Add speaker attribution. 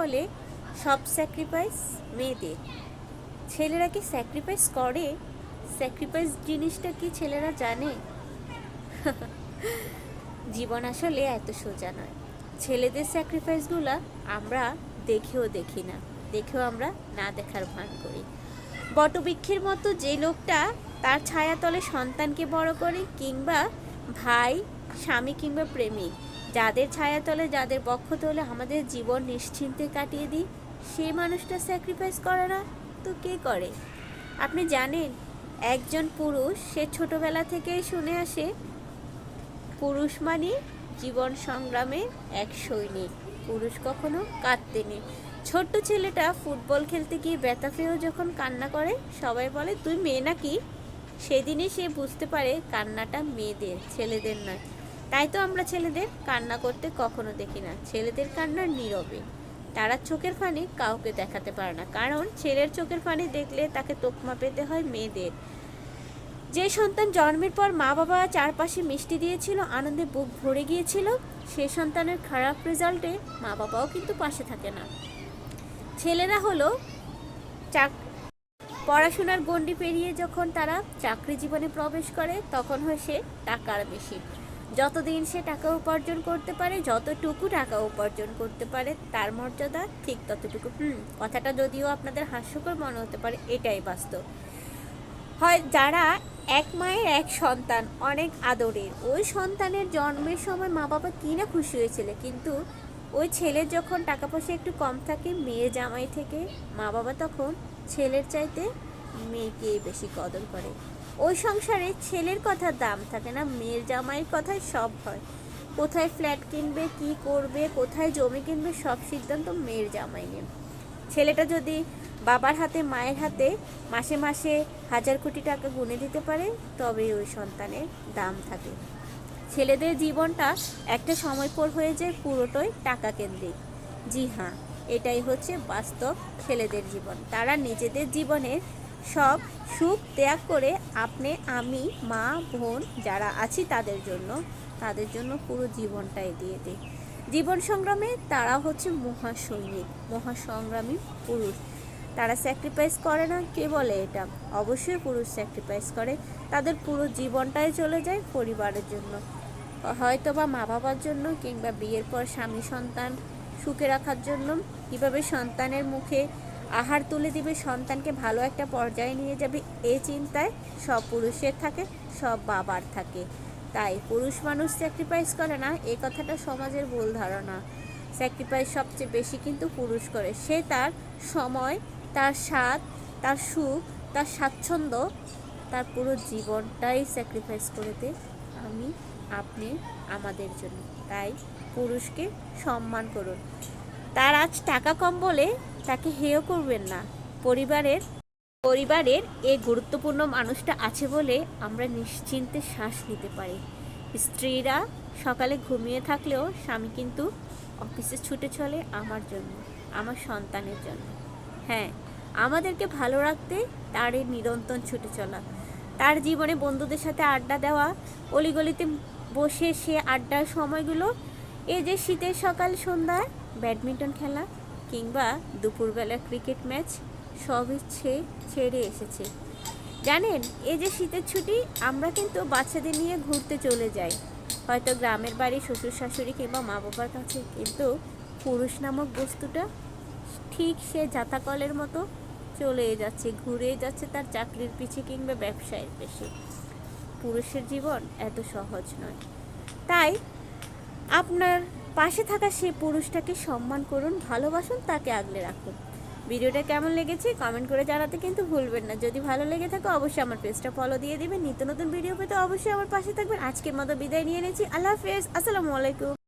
Speaker 1: বলে, সব স্যাক্রিফাইস মেয়েদের। ছেলেরা কি স্যাক্রিফাইস করে? স্যাক্রিফাইস জিনিসটা কি ছেলেরা জানে? জীবন আসলে এত সোজা নয়। ছেলেদের স্যাক্রিফাইসগুলো আমরা দেখেও দেখি না। দেখেও আমরা না দেখার ভান করি। বটবৃক্ষের মতো যে লোকটা তার ছায়াতলে সন্তানকে বড় করে কিংবা ভাই, স্বামী কিংবা প্রেমিক যাদের ছায়াতলে যাদের বক্ষ তলে আমাদের জীবন নিশ্চিন্তে কাটিয়ে দিই, সেই মানুষটা স্যাক্রিফাইস করে না, তো কে করে? আপনি জানেন, একজন পুরুষ সে ছোটবেলা থেকেই শুনে আসে, পুরুষ মানে জীবন সংগ্রামে এক সৈনিক, পুরুষ কখনো কাঁদতে নেই ছোট্ট ছেলেটা ফুটবল খেলতে গিয়ে ব্যথা পেয়েও যখন কান্না করে, সবাই বলে, তুই মেয়ে নাকি? সেদিনই সে বুঝতে পারে কান্নাটা মেয়েদের, ছেলেদের নয়। তাই তো আমরা ছেলেদের কান্না করতে কখনো দেখি না। ছেলেদের কান্নার নীরবে। তারা চোখের ফানি কাউকে দেখাতে পারে না। কারণ ছেলের চোখের ফানি দেখলে তাকে তোকমা পেতে হয় মেয়েদের। যে সন্তান জন্মের পর মা বাবা চারপাশে মিষ্টি দিয়েছিল, আনন্দে বুক ভরে গিয়েছিল, সে সন্তানের খারাপ রেজাল্টে মা বাবাও কিন্তু পাশে থাকে না। ছেলেরা হলো চাক, পড়াশোনার গণ্ডি পেরিয়ে যখন তারা চাকরি জীবনে প্রবেশ করে, তখন হয় সে টাকার বেশি যতদিন সে টাকা উপার্জন করতে পারে, যতটুকু টাকা উপার্জন করতে পারে, তার মর্যাদা ঠিক ততটুকু। হুম, কথাটা যদিও আপনাদের হাস্যকর মনে হতে পারে, এটাই বাস্তব। হয় যারা এক মায়ের এক সন্তান, অনেক আদরের, ওই সন্তানের জন্মের সময় মা বাবা কি না খুশি হয়েছিল, কিন্তু ওই ছেলের যখন টাকা পয়সা একটু কম থাকে, মেয়ে জামাই থেকে, মা বাবা তখন ছেলের চাইতে মেয়েকে বেশি কদর করে। ওই সংসারে ছেলের কথা দাম থাকে না, মেয়ের জামাইয়ের কথাই সব হয়। কোথায় ফ্ল্যাট কিনবে, কি করবে, কোথায় জমি কিনবে, সব সিদ্ধান্ত মেয়ের জামাই নেন ছেলেটা যদি বাবার হাতে, মায়ের হাতে মাসে মাসে হাজার কোটি টাকা গুনে দিতে পারে তবেই ওই সন্তানের দাম থাকে। ছেলেদের জীবনটা একটা সময় পর হয়ে যায় পুরোটাই টাকা কেন্দ্রিক। জি হ্যাঁ এটাই হচ্ছে বাস্তব ছেলেদের জীবন। তারা নিজেদের জীবনের সব সুখ ত্যাগ করে আপনি, আমি, মা, বোন যারা আছি তাদের জন্য তাদের জন্য পুরো জীবনটাই দিয়ে দেয় জীবন সংগ্রামে তারা হচ্ছে মহাসৈনিক, মহাসংগ্রামী পুরুষ। তারা স্যাক্রিফাইস করে না, কে বলে এটা? অবশ্যই পুরুষ স্যাক্রিফাইস করে। তাদের পুরো জীবনটাই চলে যায় পরিবারের জন্য। হয়তো বা মা বাবার জন্য কিংবা বিয়ের পর স্বামী সন্তান সুখে রাখার জন্য। কীভাবে সন্তানের মুখে আহার তুলে দিবে, সন্তানকে ভালো একটা পর্যায়ে নিয়ে যাবে এই চিন্তায় সব পুরুষের থাকে, সব বাবার থাকে। তাই পুরুষ মানুষ স্যাক্রিফাইস করে না এই কথাটা সমাজের ভুল ধারণা। স্যাক্রিফাইস সবচেয়ে বেশি কিন্তু পুরুষ করে। সে তার সময়, তার স্বাদ, তার সুখ, তার স্বাচ্ছন্দ্য, তার পুরো জীবনটাই স্যাক্রিফাইস করে দে, আমি, আপনি, আমাদের জন্য। তাই পুরুষকে সম্মান করুন। তার আজ টাকা কম বলে তাকে হেয় করবেন না। পরিবারের পরিবারের এই গুরুত্বপূর্ণ মানুষটা আছে বলে আমরা নিশ্চিন্তে শ্বাস নিতে পারি। স্ত্রীরা সকালে ঘুমিয়ে থাকলেও স্বামী কিন্তু অফিসে ছুটে চলে আমার জন্য, আমার সন্তানের জন্য। হ্যাঁ আমাদেরকে ভালো রাখতে তার এই নিরন্তর ছুটে চলা। তার জীবনে বন্ধুদের সাথে আড্ডা দেওয়া, অলিগলিতে বসে সে আড্ডার সময়গুলো, এই যে শীতের সকাল সন্ধ্যায় ব্যাডমিন্টন খেলা কিংবা দুপুরবেলা ক্রিকেট ম্যাচ সব ইচ্ছে ছেড়ে এসেছে। জানেন, এই যে শীতের ছুটি, আমরা কিন্তু বাচ্চাদের নিয়ে ঘুরতে চলে যাই। হয়তো গ্রামের বাড়ি শ্বশুর, শাশুড়ি কিংবা মা বাবার কাছে, কিন্তু পুরুষ নামক বস্তুটা ঠিক সে জাতাকলের মতো চলে যাচ্ছে, ঘুরে যাচ্ছে তার চাকরির পিছে কিংবা ব্যবসায়ের পেশে। পুরুষের জীবন এত সহজ নয়। তাই আপনার পাশে থাকা সেই পুরুষটাকে সম্মান করুন, ভালোবাসুন, তাকে আগলে রাখুন। ভিডিওটা কেমন লেগেছে কমেন্ট করে জানাতে কিন্তু ভুলবেন না। যদি ভালো লেগে থাকে অবশ্যই আমার পেজটা ফলো দিয়ে দেবেন। নিত্য নতুন ভিডিও পেতে অবশ্যই আমার পাশে থাকবেন। আজকের মতো বিদায় নিয়ে নিয়েছি আল্লাহ হাফেজ। আসসালামু আলাইকুম।